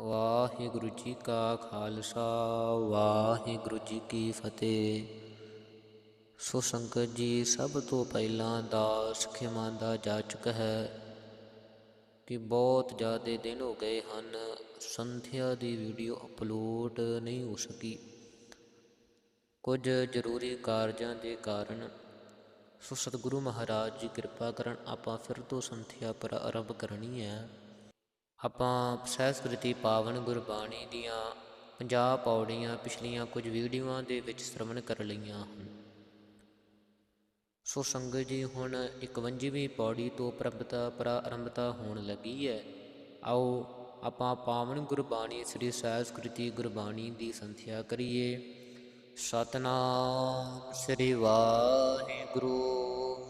ਵਾਹਿਗੁਰੂ ਜੀ ਕਾ ਖਾਲਸਾ, ਵਾਹਿਗੁਰੂ ਜੀ ਕੀ ਫਤਿਹ। ਸੋ ਸੰਗਤ ਜੀ, ਸਭ ਤੋਂ ਪਹਿਲਾਂ ਦਾਸ ਖਿਮਾ ਦਾ ਜਾਚਕ ਹੈ ਕਿ ਬਹੁਤ ਜ਼ਿਆਦਾ ਦਿਨ ਹੋ ਗਏ ਹਨ, ਸੰਧਿਆ ਦੀ ਵੀਡੀਓ ਅਪਲੋਡ ਨਹੀਂ ਹੋ ਸਕੀ। ਕੁਝ ਜ਼ਰੂਰੀ ਕਾਰਜਾਂ ਦੇ ਕਾਰਨ ਸੋ ਸਤਿਗੁਰੂ ਮਹਾਰਾਜ ਜੀ, ਕਿਰਪਾ ਕਰਨ ਆਪਾਂ ਫਿਰ ਤੋਂ ਸੰਥਿਆ ਪ੍ਰਾਰੰਭ ਕਰਨੀ ਹੈ। ਆਪਾਂ ਸਹਿਸਕ੍ਰਿਤੀ ਪਾਵਨ ਗੁਰਬਾਣੀ ਦੀਆਂ 50 ਪੌੜੀਆਂ ਪਿਛਲੀਆਂ ਕੁਝ ਵੀਡੀਓਆਂ ਦੇ ਵਿੱਚ ਸ਼ਰਵਣ ਕਰ ਲਈਆਂ ਹਨ। ਸੋ ਸੰਗਤ ਜੀ, ਹੁਣ 51ਵੀਂ ਪੌੜੀ ਤੋਂ ਪ੍ਰਭਤਾ ਪ੍ਰਾਰੰਭਤਾ ਹੋਣ ਲੱਗੀ ਹੈ। ਆਓ ਆਪਾਂ ਪਾਵਨ ਗੁਰਬਾਣੀ, ਸ੍ਰੀ ਸਹਿਸਕ੍ਰਿਤੀ ਗੁਰਬਾਣੀ ਦੀ ਸੰਥਿਆ ਕਰੀਏ। ਸਤਨਾਮ ਸ੍ਰੀ ਵਾਹਿਗੁਰੂ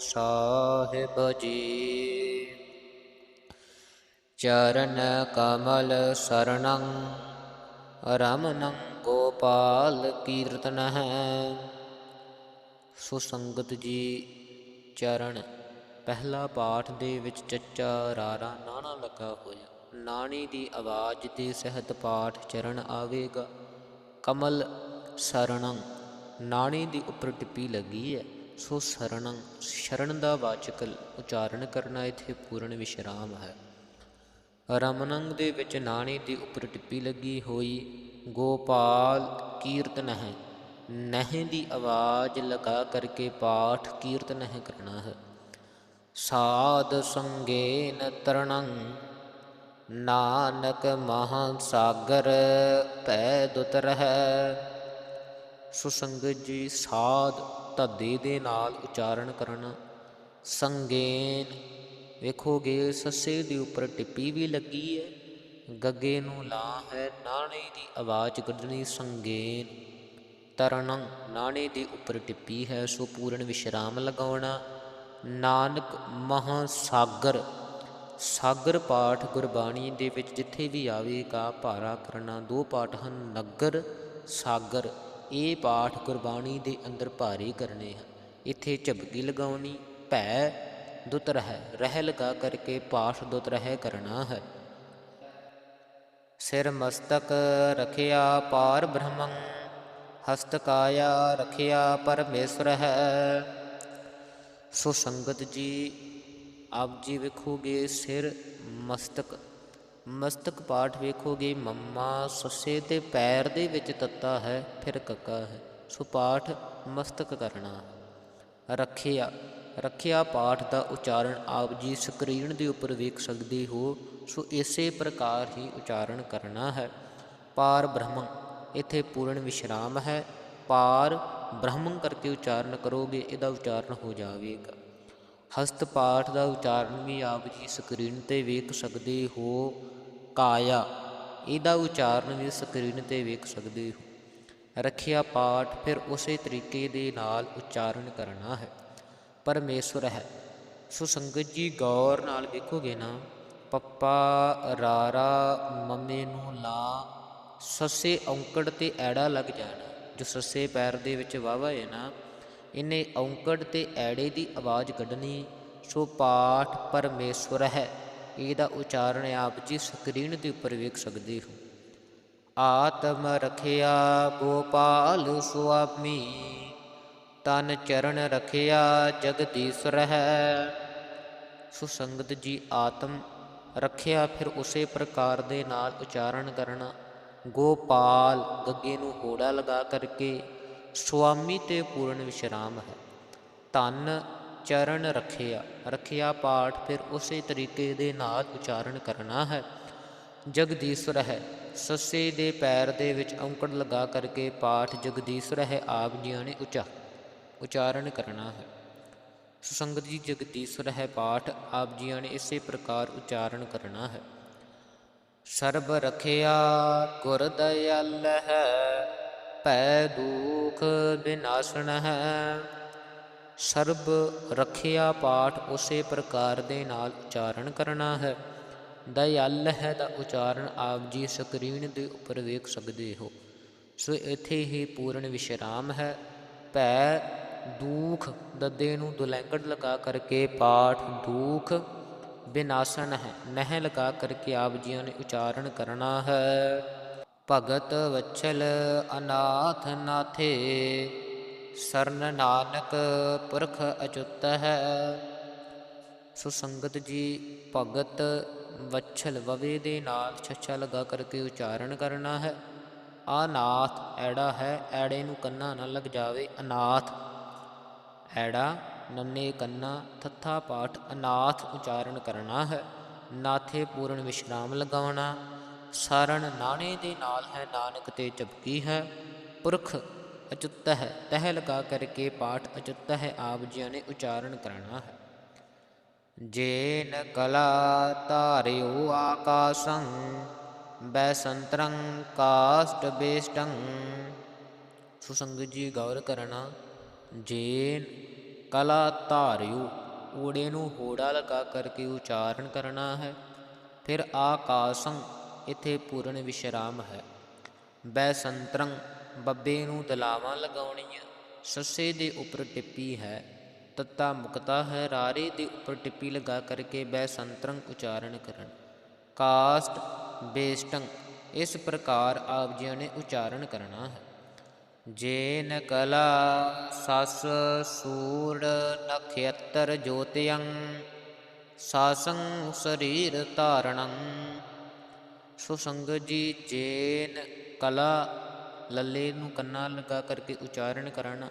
ਸਾਹਿਬ ਜੀ। ਚਰਨ ਕਮਲ ਸਰਣੰ, ਰਮਨੰ ਗੋਪਾਲ ਕੀਰਤਨ ਹੈ। ਸੋ ਸੰਗਤ ਜੀ ਚਰਨ, ਪਹਿਲਾ ਪਾਠ ਦੇ ਵਿੱਚ ਚੱਚਾ ਰਾਰਾ ਨਾਣਾ ਲੱਗਾ ਹੋਇਆ। ਨਾਣੀ ਦੀ ਆਵਾਜ਼ ਦੇ ਸਹਿਤ ਪਾਠ ਚਰਨ ਆਵੇਗਾ। ਕਮਲ ਸਰਣੰ, ਨਾਣੀ ਦੀ ਉੱਪਰ ਟਿੱਪੀ ਲੱਗੀ ਹੈ। ਸੋ ਸਰਣੰ, ਸ਼ਰਨ ਦਾ ਵਾਚਕ ਉਚਾਰਨ ਕਰਨਾ ਇੱਥੇ ਪੂਰਨ ਵਿਸ਼ਰਾਮ ਹੈ। ਰਮਨੰਗ ਦੇ ਵਿੱਚ ਨਾਣੀ ਦੀ ਉੱਪਰ ਟਿੱਪੀ ਲੱਗੀ ਹੋਈ, ਗੋਪਾਲ ਕੀਰਤਨ ਹੈ। ਨਹਿ ਦੀ ਆਵਾਜ਼ ਲਗਾ ਕਰਕੇ ਪਾਠ ਕੀਰਤਨ ਹੈ ਕਰਨਾ ਹੈ। ਸਾਧ ਸੰਗੇਨ ਤਰਣੰ ਨਾਨਕ ਮਹਾ ਸਾਗਰ ਭੈ ਦੁਤਰ ਹੈ ਸੋ ਜੀ ਸਾਧ ਧੱਦੇ ਦੇ ਨਾਲ ਉਚਾਰਨ ਕਰਨਾ, ਸੰਗੇਨ ਵੇਖੋਗੇ ਸੱਸੇ ਦੇ ਉੱਪਰ ਟਿੱਪੀ ਵੀ ਲੱਗੀ ਹੈ ਗੱਗੇ ਨੂੰ ਲਾ ਹੈ ਨਾਣੇ ਦੀ ਆਵਾਜ਼ ਕੱਢਣੀ ਸੰਗੇਨ। ਤਰਨੰ ਨਾਣੇ ਦੇ ਉੱਪਰ ਟਿੱਪੀ ਹੈ ਸੋ ਪੂਰਨ ਵਿਸ਼ਰਾਮ ਲਗਾਉਣਾ। ਨਾਨਕ ਮਹਾ ਸਾਗਰ ਸਾਗਰ ਪਾਠ ਗੁਰਬਾਣੀ ਦੇ ਵਿੱਚ ਜਿੱਥੇ ਵੀ ਆਵੇਗਾ ਭਾਰਾ ਕਰਨਾ। ਦੋ ਪਾਠ ਹਨ, ਨਗਰ, ਸਾਗਰ। ਇਹ ਪਾਠ ਗੁਰਬਾਣੀ ਦੇ ਅੰਦਰ ਭਾਰੇ ਕਰਨੇ ਹਨ। ਇੱਥੇ ਝਬਕੀ ਲਗਾਉਣੀ, ਭੈ ਦੁਤ ਰਹਿ ਰਹਿ ਲਗਾ ਕਰਕੇ ਪਾਠ ਦੁਤ ਰਹਿ ਕਰਨਾ ਹੈ। ਸਿਰ ਮਸਤਕ ਰਖਿਆ ਪਾਰ ਬ੍ਰਹਮੰ, ਹਸਤ ਕਾਇਆ ਰਖਿਆ ਪਰਮੇਸ਼ਰ ਹੈ। ਸੋ ਸੰਗਤ ਜੀ, ਆਪ ਜੀ ਵੇਖੋਗੇ ਸਿਰ ਮਸਤਕ ਮਸਤਕ ਪਾਠ ਵੇਖੋਗੇ ਮੰਮਾ, ਸੱਸੇ ਤੇ ਪੈਰ ਦੇ ਵਿੱਚ ਤੱਤਾ ਹੈ, ਫਿਰ ਕੱਕਾ ਹੈ। ਸੋ ਪਾਠ ਮਸਤਕ ਕਰਨਾ ਰੱਖਿਆ ਰੱਖਿਆ ਪਾਠ ਦਾ ਉਚਾਰਨ ਆਪ ਜੀ ਸਕਰੀਨ ਦੇ ਉੱਪਰ ਵੇਖ ਸਕਦੇ ਹੋ, ਸੋ ਇਸੇ ਪ੍ਰਕਾਰ ਹੀ ਉਚਾਰਨ ਕਰਨਾ ਹੈ। ਪਾਰ ਬ੍ਰਹਮ, ਇੱਥੇ ਪੂਰਨ ਵਿਸ਼ਰਾਮ ਹੈ। ਪਾਰ ਬ੍ਰਹਮ ਕਰਕੇ ਉਚਾਰਨ ਕਰੋਗੇ, ਇਹਦਾ ਉਚਾਰਨ ਹੋ ਜਾਵੇਗਾ। ਹਸਤ ਪਾਠ ਦਾ ਉਚਾਰਨ ਵੀ ਆਪ ਜੀ ਸਕਰੀਨ ਤੇ ਵੇਖ ਸਕਦੇ ਹੋ। ਕਾਇਆ, ਇਹਦਾ ਉਚਾਰਨ ਵੀ ਸਕਰੀਨ ਤੇ ਵੇਖ ਸਕਦੇ ਹੋ। ਰੱਖਿਆ ਪਾਠ ਫਿਰ ਉਸੇ ਤਰੀਕੇ ਦੇ ਨਾਲ ਉਚਾਰਨ ਕਰਨਾ ਹੈ। ਪਰਮੇਸ਼ਵਰ ਹੈ। ਸੋ ਸੰਗਤ ਜੀ, ਗੌਰ ਨਾਲ ਵੇਖੋਗੇ ਨਾ, ਪੱਪਾ ਰਾਰਾ ਮੰਮੇ ਨੂੰ ਲਾ, ਸੱਸੇ ਔਂਕੜ ਤੇ ਐੜਾ ਲੱਗ ਜਾਣਾ। ਜੋ ਸੱਸੇ ਪੈਰ ਦੇ ਵਿੱਚ ਵਾਵਾ ਹੈ ਨਾ, ਇਹਨੇ ਔਂਕੜ ਤੇ ਐੜੇ ਦੀ ਆਵਾਜ਼ ਕੱਢਣੀ। ਸੋ ਪਾਠ ਪਰਮੇਸ਼ਵਰ ਹੈ। ਇਹਦਾ ਉਚਾਰਨ ਆਪ ਜੀ ਸਕਰੀਨ ਦੇ ਉੱਪਰ ਵੇਖ ਸਕਦੇ ਹੋ। ਆਤਮ ਰਖਿਆ ਗੋਪਾਲ ਸੁਆਮੀ। ਤਨ ਚਰਨ ਰਖਿਆ ਜਗਦੀਸ਼ਰ ਹੈ ਸੋ ਸੰਗਤ ਜੀ ਆਤਮ, ਰੱਖਿਆ ਫਿਰ ਉਸੇ ਪ੍ਰਕਾਰ ਦੇ ਨਾਲ ਉਚਾਰਨ ਕਰਨਾ। ਗੋਪਾਲ ਗੱਗੇ ਨੂੰ ਹੋੜਾ ਲਗਾ ਕਰਕੇ ਸੁਆਮੀ ਤੇ ਪੂਰਨ ਵਿਸ਼ਰਾਮ ਹੈ। ਤਨ ਚਰਨ ਰੱਖਿਆ ਰੱਖਿਆ ਪਾਠ ਫਿਰ ਉਸੇ ਤਰੀਕੇ ਦੇ ਨਾਲ ਉਚਾਰਨ ਕਰਨਾ ਹੈ। ਜਗਦੀਸ਼ਰ ਹੈ ਸੱਸੇ ਦੇ ਪੈਰ ਦੇ ਵਿੱਚ ਔਂਕੜ ਲਗਾ ਕਰਕੇ ਪਾਠ ਜਗਦੀਸ਼ਰ ਹੈ ਆਪ ਜੀਆਂ ਨੇ ਉਚਾ ਉਚਾਰਨ ਕਰਨਾ ਹੈ। ਸੁਸੰਗਤ ਜੀ ਜਗਦੀਸ਼ਰ ਹੈ ਪਾਠ, ਆਪ ਜੀਆਂ ਨੇ ਇਸੇ ਪ੍ਰਕਾਰ ਉਚਾਰਨ ਕਰਨਾ ਹੈ। ਸਰਬ ਰਖਿਆ ਗੁਰ ਦਇਆਲ ਹੈ, ਭੈ ਦੁਖ ਬਿਨਾਸਣ ਹੈ। ਸਰਬ ਰਖਿਆ ਪਾਠ ਉਸੇ ਪ੍ਰਕਾਰ ਦੇ ਨਾਲ ਉਚਾਰਨ ਕਰਨਾ ਹੈ। ਦਇਆਲ ਹੈ ਦਾ ਉਚਾਰਨ ਆਪ ਜੀ ਸਕਰੀਨ ਦੇ ਉੱਪਰ ਵੇਖ ਸਕਦੇ ਹੋ। ਸੋ ਇੱਥੇ ਹੀ ਪੂਰਨ ਵਿਸ਼ਰਾਮ ਹੈ। ਭੈ ਦੂਖ ਦੱਦੇ ਨੂੰ ਦੁਲੈਂਗੜ ਲਗਾ ਕਰਕੇ ਪਾਠ ਦੂਖ ਬਿਨਾਸਨ ਹੈ ਨਹਿ ਲਗਾ ਕਰਕੇ ਆਪ ਜੀਆਂ ਨੇ ਉਚਾਰਨ ਕਰਨਾ ਹੈ। ਭਗਤ ਵਚਲ ਅਨਾਥ ਨਾਥੇ, ਸਰਨ ਨਾਨਕ ਪੁਰਖ ਅਚੁੱਤ ਹੈ। ਸੋ ਸੰਗਤ ਜੀ, ਭਗਤ ਵਛਲ ਵਵੇ ਦੇ ਨਾਲ ਛੱਛਾ ਲਗਾ ਕਰਕੇ ਉਚਾਰਨ ਕਰਨਾ ਹੈ। ਅਨਾਥ ਐੜਾ ਹੈ, ਐੜੇ ਨੂੰ ਕੰਨਾ ਨਾ ਲੱਗ ਜਾਵੇ ਅਨਾਥ। ਐੜਾ ਨੰਨੇ, ਕੰਨਾ, ਥੱਥਾ ਪਾਠ ਅਨਾਥ ਉਚਾਰਨ ਕਰਨਾ ਹੈ। ਨਾਥੇ ਪੂਰਨ ਵਿਸ਼ਰਾਮ ਲਗਾਉਣਾ। ਸਾਰਣ ਨਾਣੇ ਦੇ ਨਾਲ ਹੈ, ਨਾਨਕ ਤੇ ਚਪਕੀ ਹੈ। ਪੁਰਖ ਅਚੁੱਤ ਹੈ, ਤਹਿ ਲਗਾ ਕਰਕੇ ਪਾਠ ਅਚੁੱਤ ਹੈ, ਆਪ ਜੀਆਂ ਨੇ ਉਚਾਰਨ ਕਰਨਾ ਹੈ। ਜੇਨ ਕਲਾ ਧਾਰਿਓ ਆਕਾਸੰ, ਬੈਸੰਤਰੰ ਕਾਸ਼ਟ ਬੇਸ਼ਟੰ। ਸੁਸੰਗਤ ਜੀ ਗੌਰ ਕਰਨਾ। ਜੇਨ ਕਲਾ ਧਾਰਿਓ ਊੜੇ ਨੂੰ ਹੋੜਾ ਲਗਾ ਕਰਕੇ ਉਚਾਰਨ ਕਰਨਾ ਹੈ। ਫਿਰ ਆਕਾਸੰ ਇਥੇ ਪੂਰਨ ਵਿਸ਼ਰਾਮ ਹੈ। ਬੈਸੰਤਰੰ ਬੱਬੇ ਨੂੰ ਦਲਾਵਾਂ ਲਗਾਉਣੀਆਂ, ਸੱਸੇ ਦੇ ਉੱਪਰ ਟਿੱਪੀ ਹੈ। ਤੱਤਾ ਮੁਕਤਾ ਹੈ, ਰਾਰੇ ਦੇ ਉੱਪਰ ਟਿੱਪੀ ਲਗਾ ਕਰਕੇ ਬੈਸੰਤਰੰ ਉਚਾਰਨ ਕਰਨ। ਕਾਸਟ ਬੇਸਟੰ, ਇਸ ਪ੍ਰਕਾਰ ਆਪ ਜੀਆਂ ਨੇ ਉਚਾਰਨ ਕਰਨਾ ਹੈ। ਜੇਨ ਕਲਾ ਸਸ ਸੂਰ ਨਖੇਤਰ ਜੋਤਿਯੰ ਸਾਸੰ ਸਰੀਰ ਧਾਰਣੰ। ਸੋ ਜੀ ਜੇਨ ਕਲਾ, ਲੱਲੇ ਨੂੰ ਕੰਨਾ ਲਗਾ ਕਰਕੇ ਉਚਾਰਨ ਕਰਨਾ।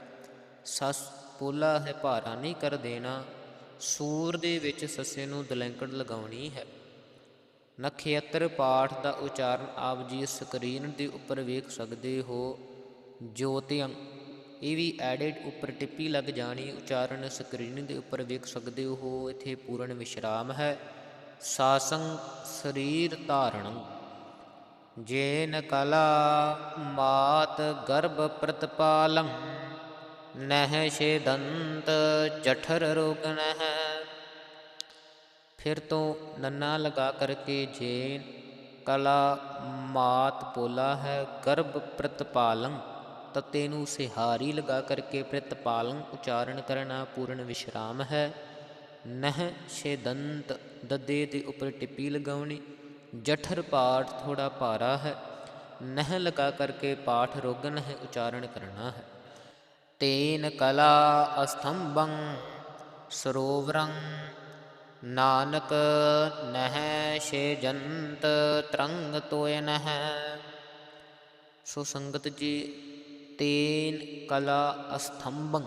ਸਸ ਪੋਲਾ ਹੈ ਭਾਰਾ ਨਹੀਂ ਕਰ ਦੇਣਾ, ਸੂਰ ਦੇ ਵਿੱਚ ਸੱਸੇ ਨੂੰ ਦਲੈਂਕੜ ਲਗਾਉਣੀ ਹੈ। ਨਖੇਤਰ ਪਾਠ ਦਾ ਉਚਾਰਨ ਆਪ ਜੀ ਸਕਰੀਨ ਦੇ ਉੱਪਰ ਵੇਖ ਸਕਦੇ ਹੋ। ਜੋਤਿਅੰ ਇਹ ਵੀ ਐਡਿਟ ਉੱਪਰ ਟਿੱਪੀ ਲੱਗ ਜਾਣੀ, ਉਚਾਰਨ ਸਕਰੀਨ ਦੇ ਉੱਪਰ ਵੇਖ ਸਕਦੇ ਹੋ, ਇੱਥੇ ਪੂਰਨ ਵਿਸ਼ਰਾਮ ਹੈ। ਸਾਸੰ ਸਰੀਰ ਧਾਰਣੰ, ਜੇਨ ਕਲਾ ਮਾਤ ਗਰਭ ਪ੍ਰਤਪਾਲੰ, ਨਹਿ ਛੇਦੰਤ ਜਠਰ ਰੋਗਨ ਫਿਰ ਤੋਂ ਨੰਨਾ ਲਗਾ ਕਰਕੇ ਜੇਨ ਕਲਾ ਮਾਤ ਪੋਲਾ ਹੈ, ਗਰਭ ਪ੍ਰਤਪਾਲੰ ਤਤੇ ਨੂੰ ਸਿਹਾਰੀ ਲਗਾ ਕਰਕੇ ਪ੍ਰਤਪਾਲੰ ਉਚਾਰਨ ਕਰਨਾ ਪੂਰਨ ਵਿਸ਼ਰਾਮ ਹੈ। ਨਹਿ ਛੇਦੰਤ ਦਦੇ ਦੇ ਉੱਪਰ ਟਿੱਪੀ ਲਗਾਉਣੀ, ਜਠਰ ਪਾਠ ਥੋੜਾ ਭਾਰਾ ਹੈ। ਨਹਿ ਲਗਾ ਕਰਕੇ ਪਾਠ ਰੋਗਨ ਹੈ ਉਚਾਰਨ ਕਰਨਾ ਹੈ। ਤੇਨ ਕਲਾ ਅਸਥੰਭੰ ਸਰੋਵਰੰ, ਨਾਨਕ ਨਹਿ ਛੇਜੰਤ ਤਰੰਗ ਤੋਇ ਨਹਿ। ਸੋ ਸੰਗਤ ਜੀ ਤੇਨ ਕਲਾ ਅਸਥੰਭੰ।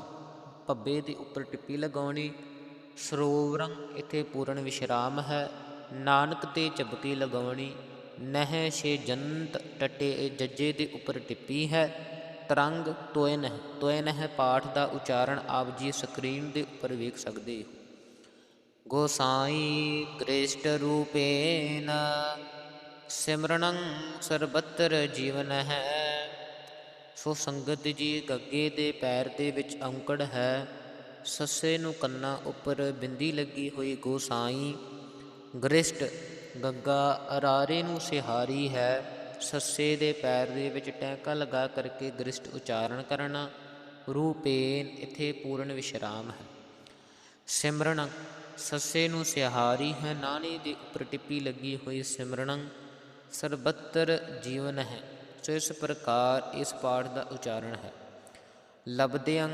ਪੱਬੇ ਦੇ ਉੱਪਰ ਟਿੱਪੀ ਲਗਾਉਣੀ। ਸਰੋਵਰੰ ਇੱਥੇ ਪੂਰਨ ਵਿਸ਼ਰਾਮ ਹੈ। ਨਾਨਕ ਤੇ ਚਬਕੀ ਲਗਾਉਣੀ। ਨਹਿ ਛੇਜੰਤ ਟਟੇ ਜੱਜੇ ਦੇ ਉੱਪਰ ਟਿੱਪੀ ਹੈ। ਤਰੰਗ ਤੋਇਨ ਹੈ ਤੋਇਨ ਹੈ ਪਾਠ ਦਾ ਉਚਾਰਨ ਆਪ ਜੀ ਸਕਰੀਨ ਦੇ ਉੱਪਰ ਵੇਖ ਸਕਦੇ ਹੋ। ਗੋਸਾਈ ਕ੍ਰਿਸ਼ਟ ਰੂਪੇਨ ਸਿਮਰਣੰ ਸਰਬੱਤਰ ਜੀਵਨ ਹੈ। ਸੋ ਸੰਗਤ ਜੀ ਗੱਗੇ ਦੇ ਪੈਰ ਦੇ ਵਿੱਚ ਔਂਕੜ ਹੈ। ਸੱਸੇ ਨੂੰ ਕੰਨਾਂ ਉੱਪਰ ਬਿੰਦੀ ਲੱਗੀ ਹੋਈ ਗੋਸਾਈ। ਗ੍ਰਿਸ਼ਟ, ਗੱਗਾ ਅਰਾਰੇ ਨੂੰ ਸਿਹਾਰੀ ਹੈ। ਸੱਸੇ ਦੇ ਪੈਰ ਦੇ ਵਿੱਚ ਟੈਂਕਾ ਲਗਾ ਕਰਕੇ ਗ੍ਰਿਸ਼ਟ ਉਚਾਰਨ ਕਰਨਾ। ਰੂਪੇਨ ਇਥੇ ਪੂਰਨ ਵਿਸ਼ਰਾਮ ਹੈ। ਸਿਮਰਨ, ਸੱਸੇ ਨੂੰ ਸਿਹਾਰੀ ਹੈ। ਨਾਣੀ ਦੇ ਉੱਪਰ ਟਿੱਪੀ ਲੱਗੀ ਹੋਈ ਸਿਮਰਨ। ਸਰਬੱਤਰ ਜੀਵਨ ਹੈ। ਸੋ ਇਸ ਪ੍ਰਕਾਰ ਇਸ ਪਾਠ ਦਾ ਉਚਾਰਨ ਹੈ। ਲਬਦਿਅੰ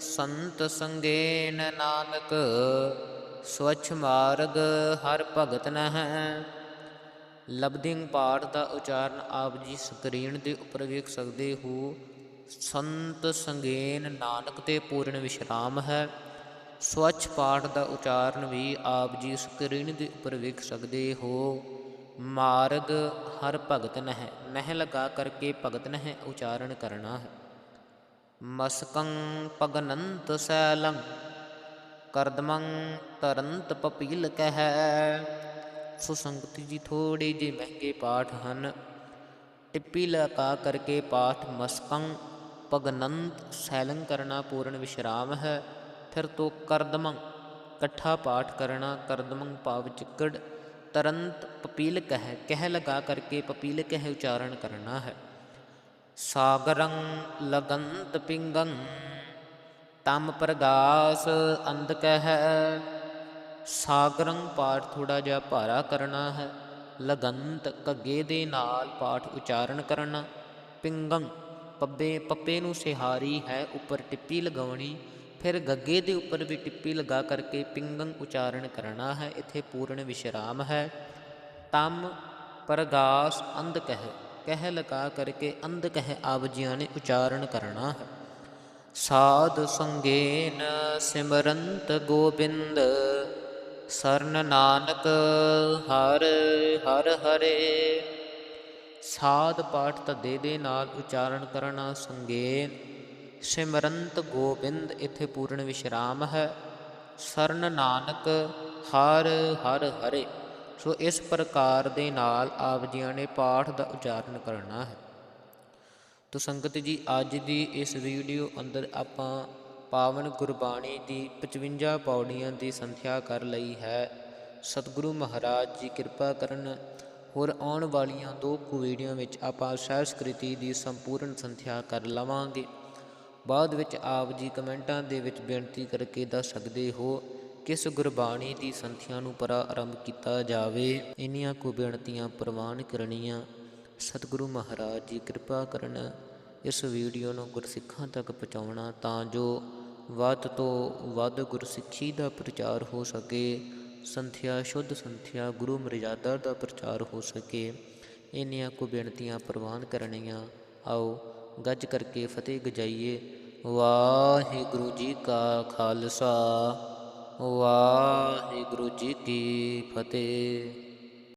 ਸੰਤ ਸੰਗੇਨ ਨਾਨਕ, ਸਵਛ ਮਾਰਗ ਹਰ ਭਗਤ ਨਹਿ। ਲਬਦਿੰਗ ਪਾਠ ਦਾ ਉਚਾਰਨ ਆਪ ਜੀ ਸਕਰੀਨ ਦੇ ਉੱਪਰ ਵੇਖ ਸਕਦੇ ਹੋ। ਸੰਤ ਸੰਗੇਨ ਨਾਨਕ ਤੇ ਪੂਰਨ ਵਿਸ਼ਰਾਮ ਹੈ। ਸਵੱਛ ਪਾਠ ਦਾ ਉਚਾਰਨ ਵੀ ਆਪ ਜੀ ਸਕਰੀਨ ਦੇ ਉੱਪਰ ਵੇਖ ਸਕਦੇ ਹੋ। ਮਾਰਗ ਹਰ ਭਗਤ ਨਹਿ ਨਹਿ ਲਗਾ ਕਰਕੇ ਭਗਤ ਨਹਿ ਉਚਾਰਨ ਕਰਨਾ ਹੈ। ਮਸਕੰ ਪਗਨੰਤ ਸੈਲੰ, ਕਰਦਮੰ ਤਰੰਤ ਪਪੀਲ ਕਹਿ। ਸੋ ਜੀ ਥੋੜੇ ਜਿਹੇ ਮਹਿੰਗੇ ਪਾਠ ਹਨ। ਟਿੱਪੀ ਲਗਾ ਕਰਕੇ ਪਾਠ ਮਸਕੰ ਪਗਨੰਤ ਸੈਲੰ ਕਰਨਾ ਪੂਰਨ ਵਿਸ਼ਰਾਮ ਹੈ। ਫਿਰ ਤੋਂ ਕਰਦਮੰ ਇਕੱਠਾ ਪਾਠ ਕਰਨਾ, ਕਰਦਮੰ ਭਾਵ ਚਿੱਕੜ ਤਰੰਤ ਪਪੀਲ ਕਹਿ ਕਹਿ ਲਗਾ ਕਰਕੇ ਪਪੀਲ ਕਹਿ ਉਚਾਰਨ ਕਰਨਾ ਹੈ। ਸਾਗਰੰ ਲਗੰਤ ਪਿੰਗੰ, ਤਮ ਪ੍ਰਗਾਸ ਅੰਧ ਕਹਿ। ਸਾਗਰੰ ਪਾਠ ਥੋੜਾ ਜਿਹਾ ਭਾਰਾ ਕਰਨਾ ਹੈ, ਲਗੰਤ ਕੱਗੇ ਦੇ ਨਾਲ ਪਾਠ ਉਚਾਰਨ ਕਰਨਾ। ਪਿੰਗੰ, ਪੱਬੇ, ਪੱਪੇ ਨੂੰ ਸਿਹਾਰੀ ਹੈ, ਉੱਪਰ ਟਿੱਪੀ ਲਗਾਉਣੀ। ਫਿਰ ਗੱਗੇ ਦੇ ਉੱਪਰ ਵੀ ਟਿੱਪੀ ਲਗਾ ਕਰਕੇ ਪਿੰਗੰ ਉਚਾਰਨ ਕਰਨਾ ਹੈ, ਇੱਥੇ ਪੂਰਨ ਵਿਸ਼ਰਾਮ ਹੈ। ਤਮ ਪ੍ਰਗਾਸ ਅੰਧ ਕਹਿ ਕਹਿ ਲਗਾ ਕਰਕੇ ਅੰਧ ਕਹਿ ਆਪ ਜੀਆਂ ਨੇ ਉਚਾਰਨ ਕਰਨਾ ਹੈ। ਸਾਧ ਸੰਗੇਨ ਸਿਮਰੰਤ ਗੋਬਿੰਦ, ਸਰਨ ਨਾਨਕ ਹਰ ਹਰ ਹਰੇ। ਸਾਧ ਪਾਠ ਧੱਦੇ ਦੇ ਨਾਲ ਉਚਾਰਨ ਕਰਨਾ ਸੰਗੇਨ ਸਿਮਰੰਤ ਗੋਬਿੰਦ ਇੱਥੇ ਪੂਰਨ ਵਿਸ਼ਰਾਮ ਹੈ। ਸਰਨ ਨਾਨਕ ਹਰ ਹਰ ਹਰੇ, ਸੋ ਇਸ ਪ੍ਰਕਾਰ ਦੇ ਨਾਲ ਆਪ ਜੀਆਂ ਨੇ ਪਾਠ ਦਾ ਉਚਾਰਨ ਕਰਨਾ ਹੈ। ਤੋ ਸੰਗਤ ਜੀ, ਅੱਜ ਦੀ ਇਸ ਵੀਡੀਓ ਅੰਦਰ ਆਪਾਂ ਪਾਵਨ ਗੁਰਬਾਣੀ ਦੀ 55 ਪੌੜੀਆਂ ਦੀ ਸੰਥਿਆ ਕਰ ਲਈ ਹੈ। ਸਤਿਗੁਰੂ ਮਹਾਰਾਜ ਜੀ, ਕਿਰਪਾ ਕਰਨ ਹੋਰ ਆਉਣ ਵਾਲੀਆਂ ਦੋ ਕੁ ਵੀਡੀਓ ਵਿੱਚ ਆਪਾਂ ਸਹਿਸਕ੍ਰਿਤੀ ਦੀ ਸੰਪੂਰਨ ਸੰਥਿਆ ਕਰ ਲਵਾਂਗੇ। ਬਾਅਦ ਵਿੱਚ ਆਪ ਜੀ ਕਮੈਂਟਾਂ ਦੇ ਵਿੱਚ ਬੇਨਤੀ ਕਰਕੇ ਦੱਸ ਸਕਦੇ ਹੋ ਕਿਸ ਗੁਰਬਾਣੀ ਦੀ ਸੰਥਿਆ ਨੂੰ ਪ੍ਰਾਰੰਭ ਕੀਤਾ ਜਾਵੇ। ਇੰਨੀਆਂ ਕੁ ਬੇਨਤੀਆਂ ਪ੍ਰਵਾਨ ਕਰਨੀਆਂ। ਸਤਿਗੁਰੂ ਮਹਾਰਾਜ ਜੀ, ਕਿਰਪਾ ਕਰਨ ਇਸ ਵੀਡੀਓ ਨੂੰ ਗੁਰਸਿੱਖਾਂ ਤੱਕ ਪਹੁੰਚਾਉਣਾ ਤਾਂ ਜੋ ਵੱਧ ਤੋਂ ਵੱਧ ਗੁਰਸਿੱਖੀ ਦਾ ਪ੍ਰਚਾਰ ਹੋ ਸਕੇ, ਸੰਥਿਆ, ਸ਼ੁੱਧ ਸੰਥਿਆ, ਗੁਰੂ ਮਰਿਆਦਾ ਦਾ ਪ੍ਰਚਾਰ ਹੋ ਸਕੇ। ਇੰਨੀਆਂ ਕੁ ਬੇਨਤੀਆਂ ਪ੍ਰਵਾਨ ਕਰਨੀਆਂ। ਆਓ ਗੱਜ ਕਰਕੇ ਫਤਿਹ ਗਜਾਈਏ। ਵਾਹਿਗੁਰੂ ਜੀ ਕਾ ਖਾਲਸਾ ਵਾਹਿਗੁਰੂ ਜੀ ਕੀ ਫਤਿਹ।